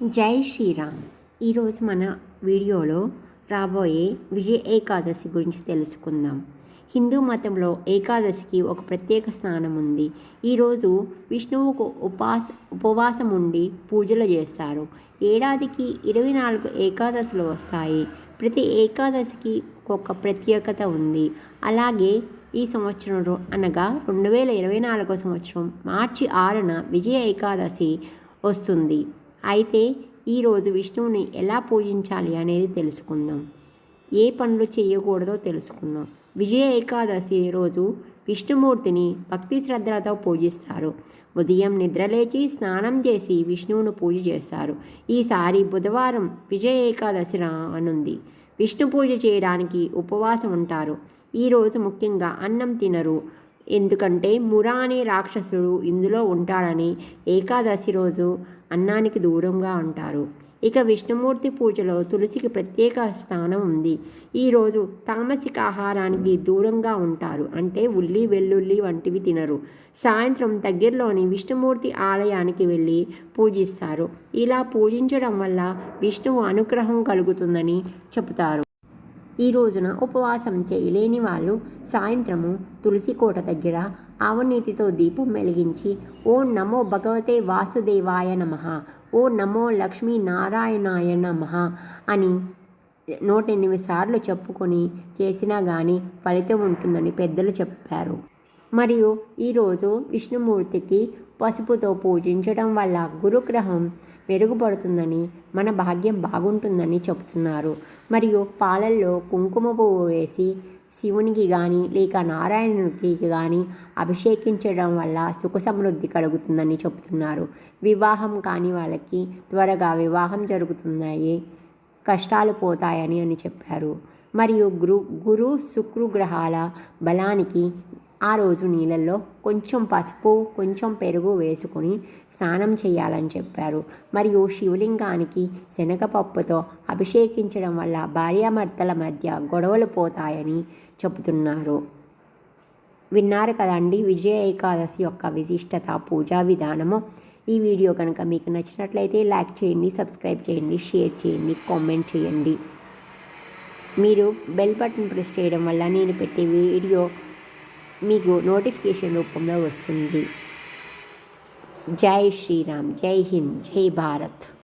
జై శ్రీరామ్. ఈరోజు మన వీడియోలో రాబోయే విజయ ఏకాదశి గురించి తెలుసుకుందాం. హిందూ మతంలో ఏకాదశికి ఒక ప్రత్యేక స్థానం ఉంది. ఈరోజు విష్ణువుకు ఉపాస ఉపవాసం ఉండి పూజలు చేస్తారు. ఏడాదికి ఇరవై నాలుగు ఏకాదశులు వస్తాయి. ప్రతి ఏకాదశికి ఒక్కొక్క ప్రత్యేకత ఉంది. అలాగే ఈ సంవత్సరంలో అనగా రెండు వేల ఇరవై నాలుగో సంవత్సరం మార్చి ఆరున విజయ ఏకాదశి వస్తుంది. అయితే ఈరోజు విష్ణువుని ఎలా పూజించాలి అనేది తెలుసుకుందాం. ఏ పనులు చేయకూడదో తెలుసుకుందాం. విజయ ఏకాదశి రోజు విష్ణుమూర్తిని భక్తి శ్రద్ధలతో పూజిస్తారు. ఉదయం నిద్రలేచి స్నానం చేసి విష్ణువును పూజ చేస్తారు. ఈసారి బుధవారం విజయ ఏకాదశి రానుంది. విష్ణు పూజ చేయడానికి ఉపవాసం ఉంటారు. ఈరోజు ముఖ్యంగా అన్నం తినరు. ఎందుకంటే మురా అనే రాక్షసుడు ఇందులో ఉంటాడని ఏకాదశి రోజు అన్నానికి దూరంగా ఉంటారు. ఇక విష్ణుమూర్తి పూజలో తులసికి ప్రత్యేక స్థానం ఉంది. ఈరోజు తామసిక ఆహారానికి దూరంగా ఉంటారు. అంటే ఉల్లి వెల్లుల్లి వంటివి తినరు. సాయంత్రం దగ్గరలోని విష్ణుమూర్తి ఆలయానికి వెళ్ళి పూజిస్తారు. ఇలా పూజించడం వల్ల విష్ణువు అనుగ్రహం కలుగుతుందని చెబుతారు. ఈ రోజున ఉపవాసం చేయలేని వాళ్ళు సాయంత్రము తులసి కోట దగ్గర ఆవనీతితో దీపం వెలిగించి ఓ నమో భగవతే వాసుదేవాయ నమ ఓ నమో లక్ష్మీ నారాయణాయ నమ అని నూట ఎనిమిది సార్లు చెప్పుకొని చేసినా కానీ ఫలితం ఉంటుందని పెద్దలు చెప్పారు. మరియు ఈరోజు విష్ణుమూర్తికి పసుపుతో పూజించడం వల్ల గురుగ్రహం మెరుగుపడుతుందని మన భాగ్యం బాగుంటుందని చెబుతున్నారు. మరియు పాలల్లో కుంకుమ పువ్వు వేసి శివునికి కానీ లేక నారాయణునికి కానీ అభిషేకించడం వల్ల సుఖ సమృద్ధి కలుగుతుందని చెబుతున్నారు. వివాహం కాని వాళ్ళకి త్వరగా వివాహం జరుగుతున్నాయి కష్టాలు పోతాయని అని చెప్పారు. మరియు గురు గురు శుక్రుగ్రహాల బలానికి ఆ రోజు నీళ్ళల్లో కొంచెం పసుపు కొంచెం పెరుగు వేసుకొని స్నానం చేయాలని చెప్పారు. మరియు శివలింగానికి శనగపప్పుతో అభిషేకించడం వల్ల భార్యాభర్తల మధ్య గొడవలు పోతాయని చెబుతున్నారు. విన్నారు కదండి విజయ ఏకాదశి యొక్క విశిష్టత పూజా విధానము ఈ వీడియో కనుక మీకు నచ్చినట్లయితే లైక్ చేయండి సబ్స్క్రైబ్ చేయండి షేర్ చేయండి కామెంట్ చేయండి. మీరు బెల్ బటన్ ప్రెస్ చేయడం వల్ల నేను పెట్టే వీడియో మీకు నోటిఫికేషన్ రూపంలో వస్తుంది. జై శ్రీరామ్ జై హింద్ జై భారత్.